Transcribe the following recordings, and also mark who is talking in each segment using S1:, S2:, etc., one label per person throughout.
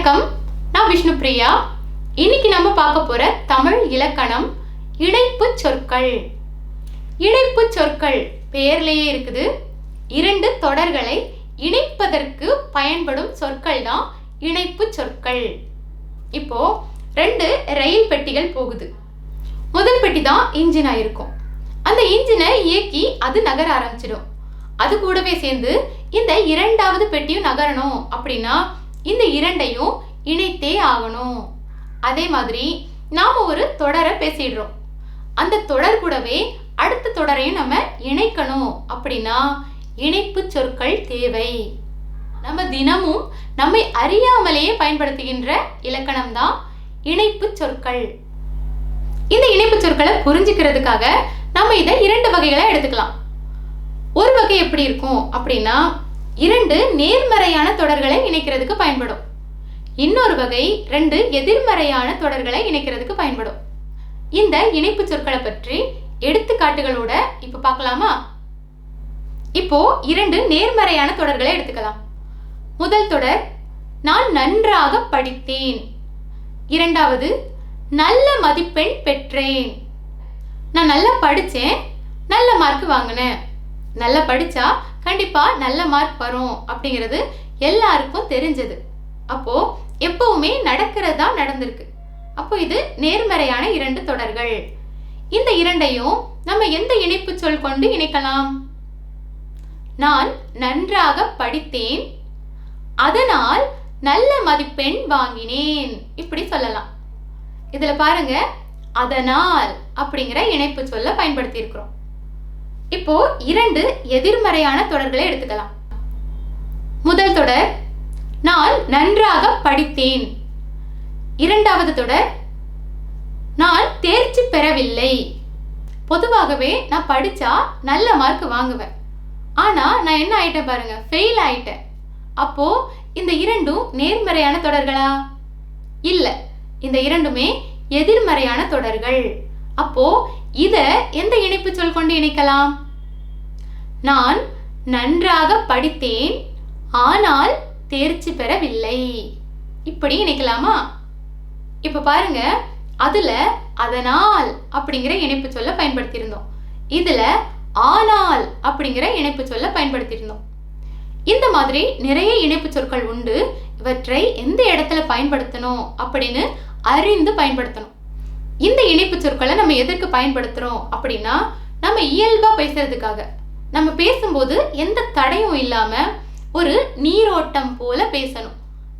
S1: வணக்கம். நான் விஷ்ணுபிரியா இன்னைக்கு நம்ம பார்க்க போற தமிழ் இலக்கணம் இணைப்பு சொற்கள். இணைப்பு சொற்கள் பெயர்லேயே இருக்குது. இரண்டு தொடர்களை இணைப்பதற்கு பயன்படும் சொற்கள் தான் இணைப்பு சொற்கள். இப்போ ரெண்டு ரயில் பெட்டிகள் போகுது. முதல் பெட்டி தான் இன்ஜினா இருக்கும். அந்த இன்ஜினை இயக்கி அது நகர ஆரம்பிச்சிடும். அது கூடவே சேர்ந்து இந்த இரண்டாவது பெட்டியும் நகரணும் அப்படின்னா இந்த இரண்டையும் இணைத்தே ஆகணும். அதே மாதிரி நாம் ஒரு தொடரை பேசிடுறோம். அந்த தொடர் கூடவே அடுத்த தொடரையும் நம்ம இணைக்கணும். அப்படின்னா இணைப்பு சொற்கள் தேவை. நம்ம தினமும் நம்மை அறியாமலேயே பயன்படுத்துகின்ற இலக்கணம் தான் இணைப்பு சொற்கள். இந்த இணைப்பு சொற்களை புரிஞ்சுக்கிறதுக்காக நம்ம இதை இரண்டு வகைகளை எடுத்துக்கலாம். ஒரு வகை எப்படி இருக்கும் அப்படின்னா இரண்டு நேர்மறையான தொடர்களை இணைக்கிறதுக்கு பயன்படும். இன்னொரு வகை ரெண்டு எதிர்மறையான தொடர்களை இணைக்கிறதுக்கு பயன்படும். இந்த இணைப்பு சொற்களை பற்றி எடுத்துக்காட்டுகளோட இப்ப பார்க்கலாமா? இப்போ இரண்டு நேர்மறையான தொடர்களை எடுத்துக்கலாம். முதல் தொடர் நான் நன்றாக படித்தேன். இரண்டாவது நல்ல மதிப்பெண் பெற்றேன். நான் நல்லா படித்தேன் நல்ல மார்க் வாங்கினேன். நல்லா படித்தா கண்டிப்பாக நல்ல மார்க் வரும் அப்படிங்கிறது எல்லாருக்கும் தெரிஞ்சது. அப்போது எப்போவுமே நடக்கிறது தான் நடந்திருக்கு. அப்போ இது நேர்மறையான இரண்டு தொடர்கள். இந்த இரண்டையும் நம்ம எந்த இணைப்பு சொல் கொண்டு இணைக்கலாம்? நான் நன்றாக படித்தேன். அதனால் நல்ல மதிப்பெண் வாங்கினேன். இப்படி சொல்லலாம். இதில் பாருங்க அதனால் அப்படிங்கிற இணைப்பு சொல்ல பயன்படுத்தி இருக்கிறோம் இப்போ இரண்டு எதிர்மறையான தொடர்களை எடுத்துக்கலாம். முதல் தொடர் நான் நன்றாக படித்தேன். இரண்டாவது தொடர் நான் தேர்ச்சி பெறவில்லை. பொதுவாகவே நான் படித்தா நல்ல மார்க் வாங்குவேன். ஆனால் நான் என்ன ஆயிட்டேன் பாருங்க ஃபெயில் ஆயிட்டேன். அப்போ இந்த இரண்டும் நேர்மறையான தொடர்களா? இல்லை இந்த இரண்டுமே எதிர்மறையான தொடர்கள். அப்போ இதை எந்த இணைப்பு சொல் கொண்டு இணைக்கலாம்? நான் நன்றாக படித்தேன் ஆனால் தேர்ச்சி பெறவில்லை. இப்படி இணைக்கலாமா? இப்ப பாருங்க அதுல அதனால் அப்படிங்கிற இணைப்பு சொல்ல பயன்படுத்தியிருந்தோம். இதுல ஆனால் அப்படிங்கிற இணைப்பு சொல்ல பயன்படுத்தியிருந்தோம். இந்த மாதிரி நிறைய இணைப்பு சொற்கள் உண்டு. இவற்றை எந்த இடத்துல பயன்படுத்தணும் அப்படின்னு அறிந்து பயன்படுத்தணும். இந்த இணைப்பு சொற்களை நம்ம எதற்கு பயன்படுத்துகிறோம் அப்படின்னா நம்ம இயல்பாக பேசுறதுக்காக. நம்ம பேசும்போது எந்த தடையும் இல்லாமல் ஒரு நீரோட்டம் போல பேசணும்.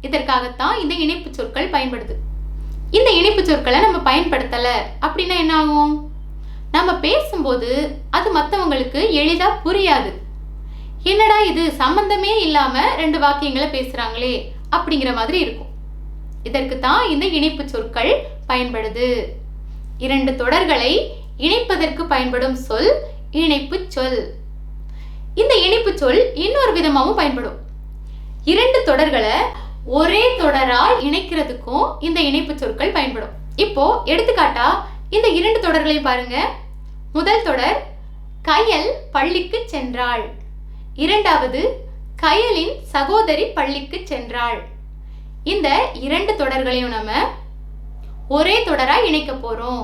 S1: இதற்காகத்தான் இந்த இணைப்பு சொற்கள் பயன்படுது. இந்த இணைப்பு சொற்களை நம்ம பயன்படுத்தலை அப்படின்னா என்ன ஆகும்? நம்ம பேசும்போது அது மற்றவங்களுக்கு எளிதாக புரியாது. என்னடா இது சம்பந்தமே இல்லாமல் ரெண்டு வாக்கியங்களை பேசுகிறாங்களே அப்படிங்கிற மாதிரி இருக்கும். இதற்கு தான் இந்த இணைப்பு சொற்கள் பயன்படுது. இரண்டு தொடர்களை இணைப்பதற்கு பயன்படும் சொல் இணைப்பு சொல். இந்த இணைப்பு சொல் இன்னொரு விதமாகவும் பயன்படும். இரண்டு தொடர்களை ஒரே தொடரால் இணைக்கிறதுக்கும் இந்த இணைப்பு சொற்கள் பயன்படும். இப்போ எடுத்துக்காட்டா இந்த இரண்டு தொடர்களையும் பாருங்க. முதல் தொடர் கயல் பள்ளிக்கு சென்றாள். இரண்டாவது கயலின் சகோதரி பள்ளிக்கு சென்றாள். இந்த இரண்டு தொடர்களையும் நம்ம ஒரே தொடராக இணைக்க போகிறோம்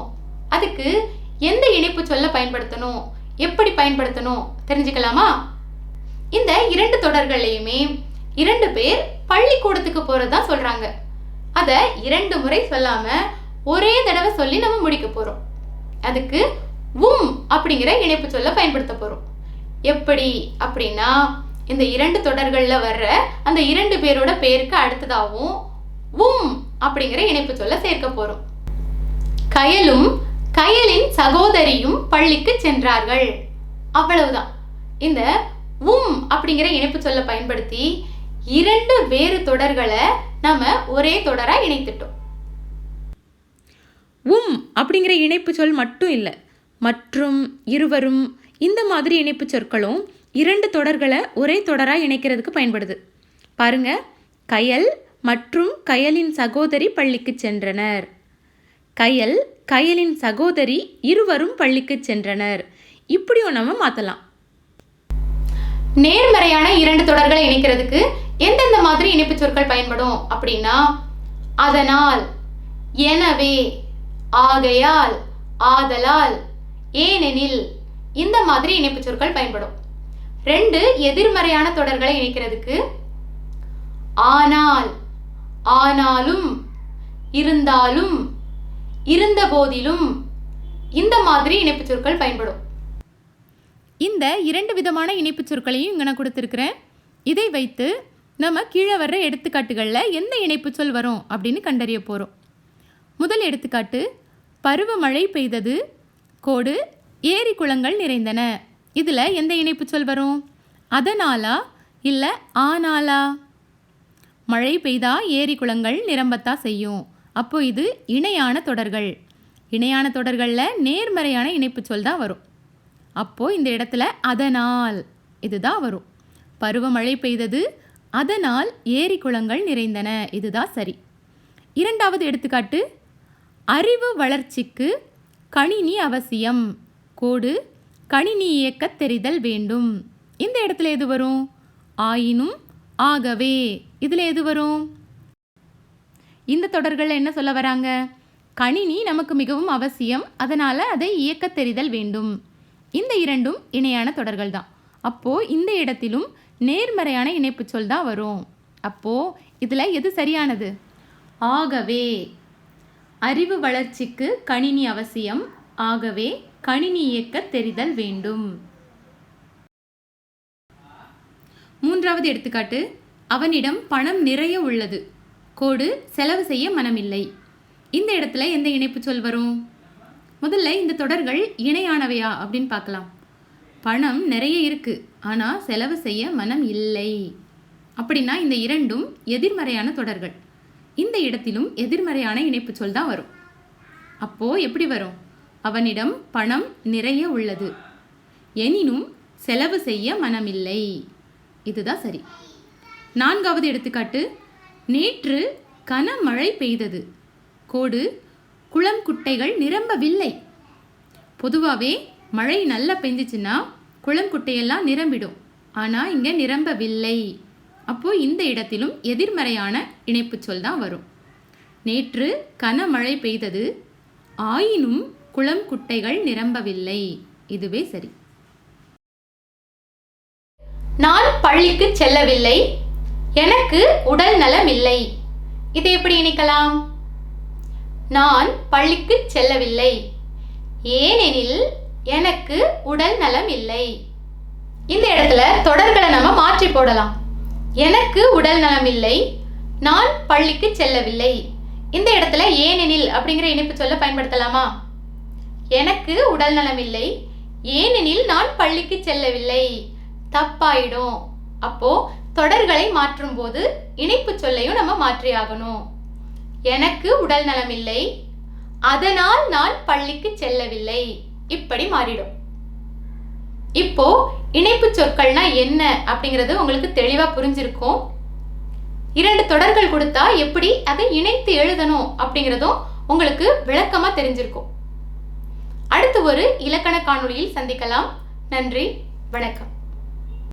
S1: அதுக்கு எந்த இணைப்பு சொல்ல பயன்படுத்தணும்? எப்படி பயன்படுத்தணும்? தெரிஞ்சுக்கலாமா? இந்த இரண்டு தொடர்களையுமே இரண்டு பேர் பள்ளிக்கூடத்துக்கு போகிறது தான் சொல்கிறாங்க அதை இரண்டு முறை சொல்லாமல் ஒரே தடவை சொல்லி நம்ம முடிக்க போகிறோம் அதுக்கு உம் அப்படிங்கிற இணைப்பு சொல்ல பயன்படுத்த போகிறோம் எப்படி அப்படின்னா இந்த இரண்டு தொடர்களில் வர்ற அந்த இரண்டு பேரோட பேருக்கு அடுத்ததாகவும் உம் அப்படிங்கிற இணைப்பு சொல்ல சேர்க்க போறோம். கயலும் கயலின் சகோதரியும் பள்ளிக்கு சென்றார்கள். அவ்வளவுதான். இந்த உம் அப்படிங்கிற இணைப்பு சொல்ல பயன்படுத்தி இரண்டு வேறு தொடர்களை நம்ம ஒரே தொடராக இணைத்துட்டோம்.
S2: உம் அப்படிங்கிற இணைப்பு சொல் மட்டும் இல்லை மற்றும் இருவரும் இந்த மாதிரி இணைப்பு சொற்களும் இரண்டு தொடர்களை ஒரே தொடராக இணைக்கிறதுக்கு பயன்படுது. பாருங்க கயல் மற்றும் கயலின் சகோதரி பள்ளிக்கு சென்றனர். கயல் கயலின் சகோதரி இருவரும் பள்ளிக்கு சென்றனர். இப்படியும் நம்ம மாற்றலாம்
S1: நேர்மறையான இரண்டு தொடர்களை இணைக்கிறதுக்கு எந்தெந்த மாதிரி இணைப்பு சொற்கள் பயன்படும் அப்படின்னா அதனால் எனவே ஆகையால் ஆதலால் ஏனெனில் இந்த மாதிரி இணைப்பு சொற்கள் பயன்படும். ரெண்டு எதிர்மறையான தொடர்களை இணைக்கிறதுக்கு ஆனால் ஆனாலும் இருந்தாலும் இருந்த போதிலும் இந்த மாதிரி இணைப்பு சொற்கள் பயன்படும்.
S2: இந்த இரண்டு விதமான இணைப்பு சொற்களையும் இங்கே நான் கொடுத்துருக்குறேன். இதை வைத்து நம்ம கீழே வர்ற எடுத்துக்காட்டுகளில் எந்த இணைப்பு சொல் வரும் அப்படின்னு கண்டறிய போகிறோம் முதல் எடுத்துக்காட்டு பருவமழை பெய்தது கோடு ஏரி குளங்கள் நிறைந்தன. இதில் எந்த இணைப்பு சொல் வரும்? அதனாலா இல்லை ஆனாலா? மழை பெய்தா ஏரி குளங்கள் நிரம்பத்தான் செய்யும். அப்போ இது இணையான தொடர்கள். இணையான தொடர்களில் நேர்மறையான இணைப்பு சொல் தான் வரும். அப்போ இந்த இடத்துல அதனால் இதுதான் வரும். பருவமழை பெய்தது அதனால் ஏரி குளங்கள் நிறைந்தன. இதுதான் சரி. இரண்டாவது எடுத்துக்காட்டு அறிவு வளர்ச்சிக்கு கணினி அவசியம். கோடு கணினி இயக்க தெரிதல் வேண்டும். இந்த இடத்துல எது வரும்? ஆயினும் ஆகவே இதில் எது வரும்? இந்த தொடர்கள் என்ன சொல்ல வராங்க? கணினி நமக்கு மிகவும் அவசியம் அதனால் அதை இயக்க தெரிதல் வேண்டும். இந்த இரண்டும் இணையான தொடர்கள் தான். அப்போது இந்த இடத்திலும் நேர்மறையான இணைப்பு சொல் தான் வரும். அப்போது இதில் எது சரியானது? ஆகவே அறிவு வளர்ச்சிக்கு கணினி அவசியம். ஆகவே கணினி இயக்க தெரிதல் வேண்டும். மூன்றாவது எடுத்துக்காட்டு அவனிடம் பணம் நிறைய உள்ளது. கோடு செலவு செய்ய மனமில்லை. இந்த இடத்துல எந்த இணைப்பு சொல் வரும்? முதல்ல இந்த தொடர்கள் இணையானவையா அப்படின்னு பார்க்கலாம். பணம் நிறைய இருக்குது ஆனால் செலவு செய்ய மனம் இல்லை. அப்படின்னா இந்த இரண்டும் எதிர்மறையான தொடர்கள். இந்த இடத்திலும் எதிர்மறையான இணைப்பு சொல் தான் வரும். அப்போது எப்படி வரும்? அவனிடம் பணம் நிறைய உள்ளது. எனினும் செலவு செய்ய மனமில்லை. இதுதான் சரி. நான்காவது எடுத்துக்காட்டு நேற்று கனமழை பெய்தது. கோடு குளம் குட்டைகள் நிரம்பவில்லை. பொதுவாகவே மழை நல்லா பெஞ்சிச்சுன்னா குளம் குட்டையெல்லாம் நிரம்பிடும். ஆனால் இங்கே நிரம்பவில்லை. அப்போது இந்த இடத்திலும் எதிர்மறையான இணைப்பு சொல் தான் வரும். நேற்று கனமழை பெய்தது ஆயினும் குளம் குட்டைகள் நிரம்பவில்லை. இதுவே சரி.
S1: நான் பள்ளிக்கு செல்லவில்லை. எனக்கு உடல் நலம் இல்லை இதை எப்படி இணைக்கலாம்? நான் பள்ளிக்கு செல்லவில்லை. ஏனெனில் எனக்கு உடல் நலம் இல்லை இந்த இடத்துல தொடர்களை நம்ம மாற்றி போடலாம். எனக்கு உடல் நலம் இல்லை நான் பள்ளிக்கு செல்லவில்லை. இந்த இடத்துல ஏனெனில் அப்படிங்கிற இணைப்பு சொல்ல பயன்படுத்தலாமா? எனக்கு உடல் நலம் இல்லை ஏனெனில் நான் பள்ளிக்கு செல்லவில்லை. தப்பாயிடும். அப்போ தொடர்களை மாற்றும் போது இணைப்பு சொல்லையும் நம்ம மாற்றி ஆகணும். எனக்கு உடல் நலம் இல்லை அதனால் நான் பள்ளிக்கு செல்லவில்லை. இப்படி மாறிடும். இப்போ இணைப்பு சொற்கள்னா என்ன அப்படிங்கிறது உங்களுக்கு தெளிவாக புரிஞ்சிருக்கும். இரண்டு தொடர்கள் கொடுத்தா எப்படி அதை இணைத்து எழுதணும் அப்படிங்கிறதும் உங்களுக்கு விளக்கமாக தெரிஞ்சிருக்கும். அடுத்து ஒரு இலக்கண காணொளியில் சந்திக்கலாம். நன்றி. வணக்கம்.